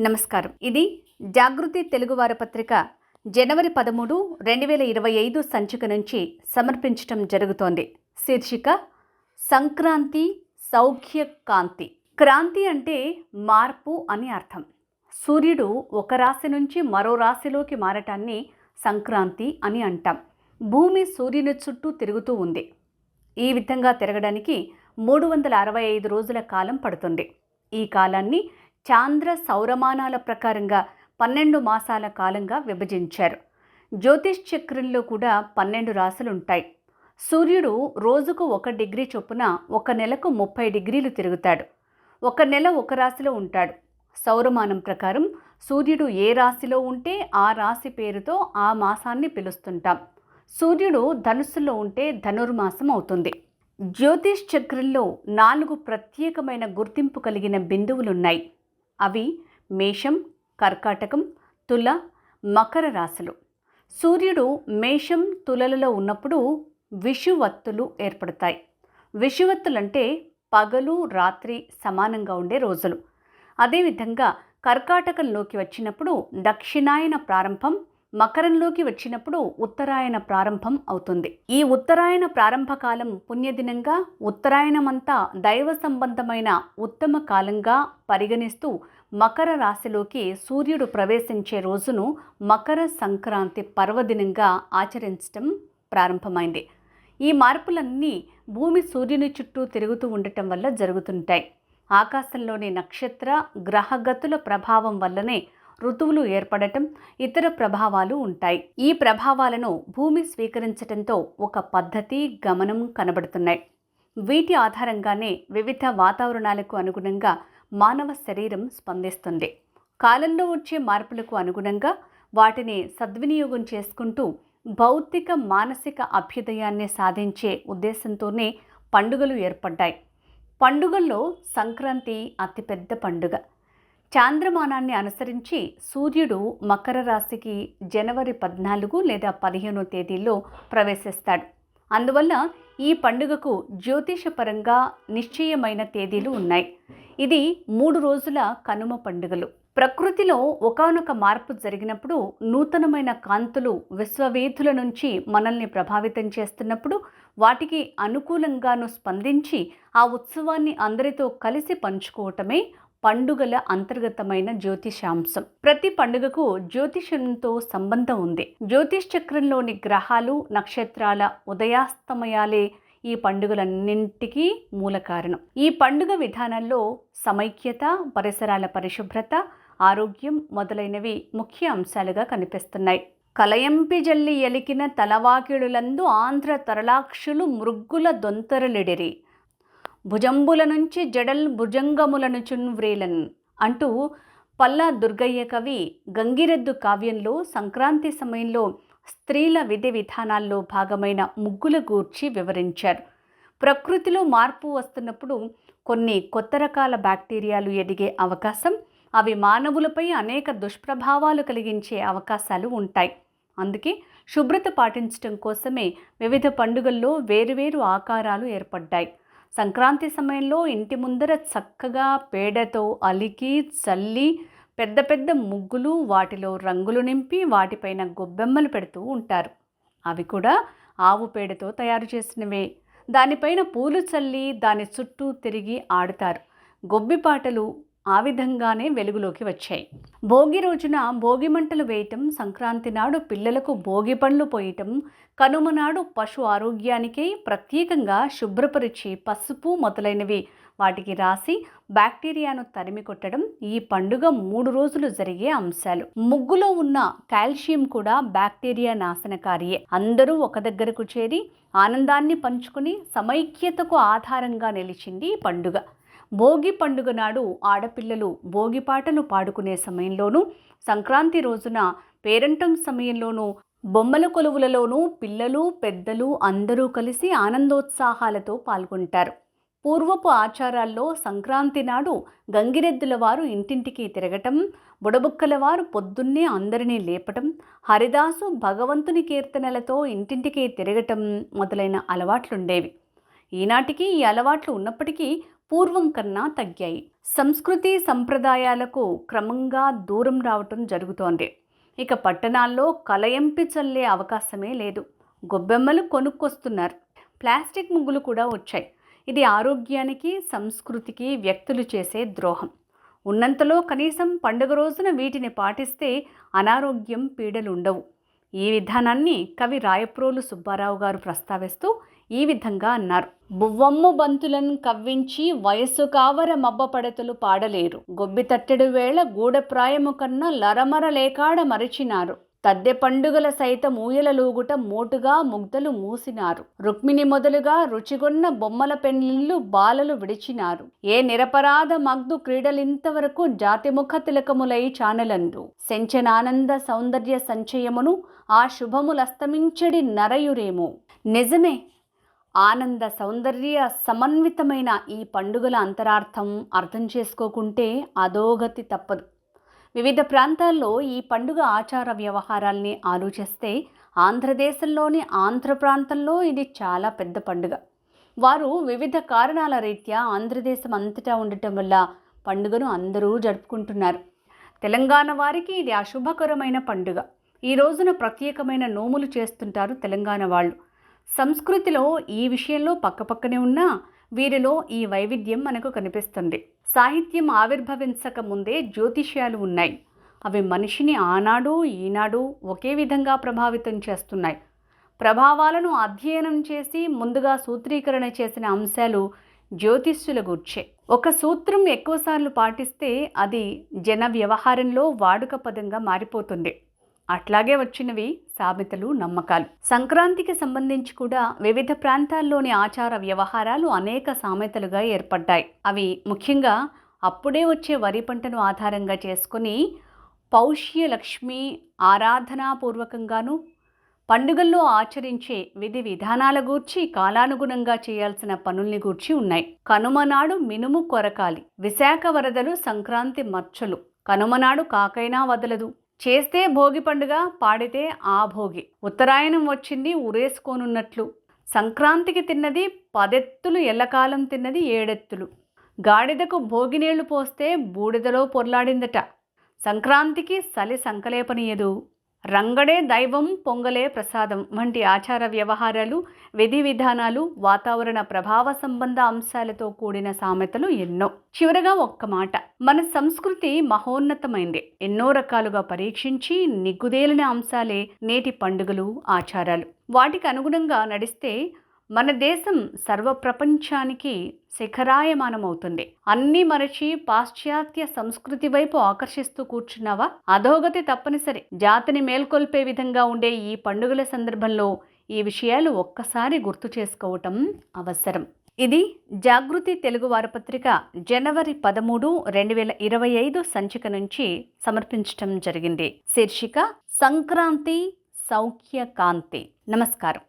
నమస్కారం. ఇది జాగృతి తెలుగువార పత్రిక జనవరి పదమూడు రెండు వేల ఇరవై ఐదు సంచిక నుంచి సమర్పించటం జరుగుతోంది. శీర్షిక సంక్రాంతి సౌఖ్య కాంతి. క్రాంతి అంటే మార్పు అని అర్థం. సూర్యుడు ఒక రాశి నుంచి మరో రాశిలోకి మారటాన్ని సంక్రాంతి అని అంటాం. భూమి సూర్యుని చుట్టూ తిరుగుతూ ఉంది. ఈ విధంగా తిరగడానికి మూడు వందల అరవై ఐదు రోజుల కాలం పడుతుంది. ఈ కాలాన్ని చాంద్ర సౌరమానాల ప్రకారంగా పన్నెండు మాసాల కాలంగా విభజించారు. జ్యోతిష్ చక్రంలో కూడా పన్నెండు రాశులు ఉంటాయి సూర్యుడు రోజుకు ఒక డిగ్రీ చొప్పున ఒక నెలకు ముప్పై డిగ్రీలు తిరుగుతాడు. ఒక నెల ఒక రాశిలో ఉంటాడు. సౌరమానం ప్రకారం సూర్యుడు ఏ రాశిలో ఉంటే ఆ రాశి పేరుతో ఆ మాసాన్ని పిలుస్తుంటాం. సూర్యుడు ధనుస్సులో ఉంటే ధనుర్మాసం అవుతుంది. జ్యోతిష్ చక్రంలో నాలుగు ప్రత్యేకమైన గుర్తింపు కలిగిన బిందువులున్నాయి. అవి మేషం కర్కాటకం తుల మకర రాశులు. సూర్యుడు మేషం తులలలో ఉన్నప్పుడు విషువత్తులు ఏర్పడతాయి. విషువత్తులంటే పగలు రాత్రి సమానంగా ఉండే రోజులు. అదేవిధంగా కర్కాటకంలోకి వచ్చినప్పుడు దక్షిణాయన ప్రారంభం మకరంలోకి వచ్చినప్పుడు ఉత్తరాయణ ప్రారంభం అవుతుంది. ఈ ఉత్తరాయణ ప్రారంభ కాలం పుణ్యదినంగా ఉత్తరాయణమంతా దైవ సంబంధమైన ఉత్తమ కాలంగా పరిగణిస్తూ మకర రాశిలోకి సూర్యుడు ప్రవేశించే రోజును మకర సంక్రాంతి పర్వదినంగా ఆచరించడం ప్రారంభమైంది. ఈ మార్పులన్నీ భూమి సూర్యుని చుట్టూ తిరుగుతూ ఉండటం వల్ల జరుగుతుంటాయి. ఆకాశంలోని నక్షత్ర గ్రహగతుల ప్రభావం వల్లనే ఋతువులు ఏర్పడటం ఇతర ప్రభావాలు ఉంటాయి. ఈ ప్రభావాలను భూమి స్వీకరించటంతో ఒక పద్ధతి గమనం కనబడుతున్నాయి. వీటి ఆధారంగానే వివిధ వాతావరణాలకు అనుగుణంగా మానవ శరీరం స్పందిస్తుంది. కాలంలో వచ్చే మార్పులకు అనుగుణంగా వాటిని సద్వినియోగం చేసుకుంటూ భౌతిక మానసిక అభ్యుదయాన్ని సాధించే ఉద్దేశంతోనే పండుగలు ఏర్పడ్డాయి. పండుగల్లో సంక్రాంతి అతిపెద్ద పండుగ. చాంద్రమానాన్ని అనుసరించి సూర్యుడు మకర రాశికి జనవరి పద్నాలుగు లేదా పదిహేనో తేదీల్లో ప్రవేశిస్తాడు. అందువల్ల ఈ పండుగకు జ్యోతిషపరంగా నిశ్చయమైన తేదీలు ఉన్నాయి. ఇది మూడు రోజుల కనుమ పండుగలు. ప్రకృతిలో ఒకానొక మార్పు జరిగినప్పుడు నూతనమైన కాంతులు విశ్వవేధుల నుంచి మనల్ని ప్రభావితం చేస్తున్నప్పుడు వాటికి అనుకూలంగాను స్పందించి ఆ ఉత్సవాన్ని అందరితో కలిసి పంచుకోవటమే పండుగల అంతర్గతమైన జ్యోతిషాంశం. ప్రతి పండుగకు జ్యోతిషంతో సంబంధం ఉంది. జ్యోతిష్ చక్రంలోని గ్రహాలు నక్షత్రాల ఉదయాస్తమయాలే ఈ పండుగలన్నింటికీ మూల కారణం. ఈ పండుగ విధానంలో సమైక్యత పరిసరాల పరిశుభ్రత ఆరోగ్యం మొదలైనవి ముఖ్య అంశాలుగా కనిపిస్తున్నాయి. కలయంపి జల్లి ఎలికిన తలవాకిడులందు ఆంధ్ర తరలాక్షులు మృగ్గుల దొంతరలిడిరి. భుజంబుల నుంచి జడల్ భుజంగములను చున్వ్రేలన్ అంటూ పల్లా దుర్గయ్య కవి గంగిరెద్దు కావ్యంలో సంక్రాంతి సమయంలో స్త్రీల విధి విధానాల్లో భాగమైన ముగ్గుల గూర్చి వివరించారు. ప్రకృతిలో మార్పు వస్తున్నప్పుడు కొన్ని కొత్త రకాల బ్యాక్టీరియాలు ఎదిగే అవకాశం అవి మానవులపై అనేక దుష్ప్రభావాలు కలిగించే అవకాశాలు ఉంటాయి. అందుకే శుభ్రత పాటించడం కోసమే వివిధ పండుగల్లో వేరువేరు ఆకారాలు ఏర్పడ్డాయి. సంక్రాంతి సమయంలో ఇంటి ముందర చక్కగా పేడతో అలికి చల్లి పెద్ద పెద్ద ముగ్గులు వాటిలో రంగులు నింపి వాటిపైన గొబ్బెమ్మలు పెడుతూ ఉంటారు. అవి కూడా ఆవు పేడతో తయారు చేసినవే. దానిపైన పూలు చల్లి దాని చుట్టూ తిరిగి ఆడుతారు. గొబ్బి పాటలు ఆ విధంగానే వెలుగులోకి వచ్చాయి. భోగి రోజున భోగి మంటలు వేయటం సంక్రాంతి నాడు పిల్లలకు భోగి పండ్లు పోయటం కనుమ నాడు పశు ఆరోగ్యానికై ప్రత్యేకంగా శుభ్రపరిచి పసుపు మొదలైనవి వాటికి రాసి బ్యాక్టీరియాను తరిమి కొట్టడం ఈ పండుగ మూడు రోజులు జరిగే అంశాలు. ముగ్గులో ఉన్న కాల్షియం కూడా బ్యాక్టీరియా నాశనకారియే. అందరూ ఒక దగ్గరకు చేరి ఆనందాన్ని పంచుకుని సమైక్యతకు ఆధారంగా నిలిచింది ఈ పండుగ. భోగి పండుగ నాడు ఆడపిల్లలు భోగి పాటలు పాడుకునే సమయంలోనూ సంక్రాంతి రోజున పేరంటం సమయంలోనూ బొమ్మల కొలువులలోనూ పిల్లలు పెద్దలు అందరూ కలిసి ఆనందోత్సాహాలతో పాల్గొంటారు. పూర్వపు ఆచారాల్లో సంక్రాంతి నాడు గంగిరెద్దుల వారు ఇంటింటికి తిరగటం బుడబుక్కల వారు పొద్దున్నే అందరినీ లేపటం హరిదాసు భగవంతుని కీర్తనలతో ఇంటింటికి తిరగటం మొదలైన అలవాట్లుండేవి. ఈనాటికి ఈ అలవాట్లు ఉన్నప్పటికీ పూర్వం కన్నా తగ్గాయి. సంస్కృతి సంప్రదాయాలకు క్రమంగా దూరం రావటం జరుగుతోంది. ఇక పట్టణాల్లో కలయంపి చల్లే అవకాశమే లేదు. గొబ్బెమ్మలు కొనుక్కొస్తున్నారు. ప్లాస్టిక్ ముగ్గులు కూడా వచ్చాయి. ఇది ఆరోగ్యానికి సంస్కృతికి వ్యక్తులు చేసే ద్రోహం. ఉన్నంతలో కనీసం పండుగ రోజున వీటిని పాటిస్తే అనారోగ్యం పీడలు ఉండవు ఈ విధానాన్ని కవి రాయప్రోలు సుబ్బారావు గారు ప్రస్తావిస్తూ ఈ విధంగా అన్నారు. బువ్వమ్ము బంతులను కవ్వించి వయస్సు కావర మబ్బపడతలు పాడలేరు. గొబ్బి తట్టెడు వేళ గూడప్రాయము కన్నా లరమర లేకాడ మరిచినారు. తద్దె పండుగల సైతం ఊయలలూగుట మోటుగా ముగ్ధలు మూసినారు. రుక్మిణి మొదలుగా రుచిగొన్న బొమ్మల పెళ్ళిళ్ళు బాలలు విడిచినారు. ఏ నిరపరాధ మగ్ధు క్రీడలింతవరకు జాతిముఖ తిలకములై చానలందు. సెంచనానంద సౌందర్య సంచయమును ఆ శుభములస్తమించడి నరయురేమో. నిజమే ఆనంద సౌందర్య సమన్వితమైన ఈ పండుగల అంతరార్థం అర్థం చేసుకోకుంటే అధోగతి తప్పదు. వివిధ ప్రాంతాల్లో ఈ పండుగ ఆచార వ్యవహారాల్ని ఆలోచిస్తే ఆంధ్రదేశంలోని ఆంధ్ర ప్రాంతంలో ఇది చాలా పెద్ద పండుగ. వారు వివిధ కారణాల రీత్యా ఆంధ్రదేశం అంతటా ఉండటం వల్ల పండుగను అందరూ జరుపుకుంటున్నారు. తెలంగాణ వారికి ఇది అశుభకరమైన పండుగ. ఈ రోజున ప్రత్యేకమైన నోములు చేస్తుంటారు తెలంగాణ వాళ్ళు. సంస్కృతిలో ఈ విషయంలో పక్కపక్కనే ఉన్నా వీరిలో ఈ వైవిధ్యం మనకు కనిపిస్తుంది. సాహిత్యం ఆవిర్భవించక ముందే జ్యోతిష్యాలు ఉన్నాయి. అవి మనిషిని ఆనాడు ఈనాడు ఒకే విధంగా ప్రభావితం చేస్తున్నాయి. ప్రభావాలను అధ్యయనం చేసి ముందుగా సూత్రీకరణ చేసిన అంశాలు జ్యోతిష్యుల గూర్చే. ఒక సూత్రం ఎక్కువసార్లు పాటిస్తే అది జన వ్యవహారంలో వాడుక పదంగా మారిపోతుంది. అట్లాగే వచ్చినవి సామెతలు నమ్మకాలు. సంక్రాంతికి సంబంధించి కూడా వివిధ ప్రాంతాల్లోని ఆచార వ్యవహారాలు అనేక సామెతలుగా ఏర్పడ్డాయి. అవి ముఖ్యంగా అప్పుడే వచ్చే వరి పంటను ఆధారంగా చేసుకుని పౌష్య లక్ష్మి ఆరాధనాపూర్వకంగాను పండుగల్లో ఆచరించే విధి విధానాల గూర్చి కాలానుగుణంగా చేయాల్సిన పనుల్ని గూర్చి ఉన్నాయి. కనుమనాడు మినుము కొరకాలి. విశాఖ వరదలు సంక్రాంతి మచ్చలు. కనుమనాడు కాకైనా వదలదు. చేస్తే భోగి పండుగ పాడితే ఆ భోగి. ఉత్తరాయణం వచ్చింది ఉరేసుకోనున్నట్లు సంక్రాంతికి తిన్నది పదెత్తులు ఎల్లకాలం తిన్నది ఏడెత్తులు. గాడిదకు భోగినీళ్ళు పోస్తే బూడిదలో పొర్లాడిందట. సంక్రాంతికి సలి సంకలేపనీయదు. రంగడే దైవం పొంగలే ప్రసాదం వంటి ఆచార వ్యవహారాలు విధి విధానాలు వాతావరణ ప్రభావ సంబంధ అంశాలతో కూడిన సామెతలు ఎన్నో. చివరగా ఒక్క మాట. మన సంస్కృతి మహోన్నతమైంది. ఎన్నో రకాలుగా పరీక్షించి నిగ్గుదేలిన అంశాలే నేటి పండుగలు ఆచారాలు. వాటికి అనుగుణంగా నడిస్తే మన దేశం సర్వ ప్రపంచానికి శిఖరాయమానమవుతుంది. అన్నీ మరచి పాశ్చాత్య సంస్కృతి వైపు ఆకర్షిస్తూ కూర్చున్నావా? అధోగతి తప్పనిసరి. జాతిని మేల్కొల్పే విధంగా ఉండే ఈ పండుగల సందర్భంలో ఈ విషయాలు ఒక్కసారి గుర్తు చేసుకోవటం అవసరం. ఇది జాగృతి తెలుగు వారపత్రిక జనవరి పదమూడు రెండు వేల ఇరవై ఐదు సంచిక నుంచి సమర్పించటం జరిగింది. శీర్షిక సంక్రాంతి సౌఖ్య కాంతి నమస్కారం.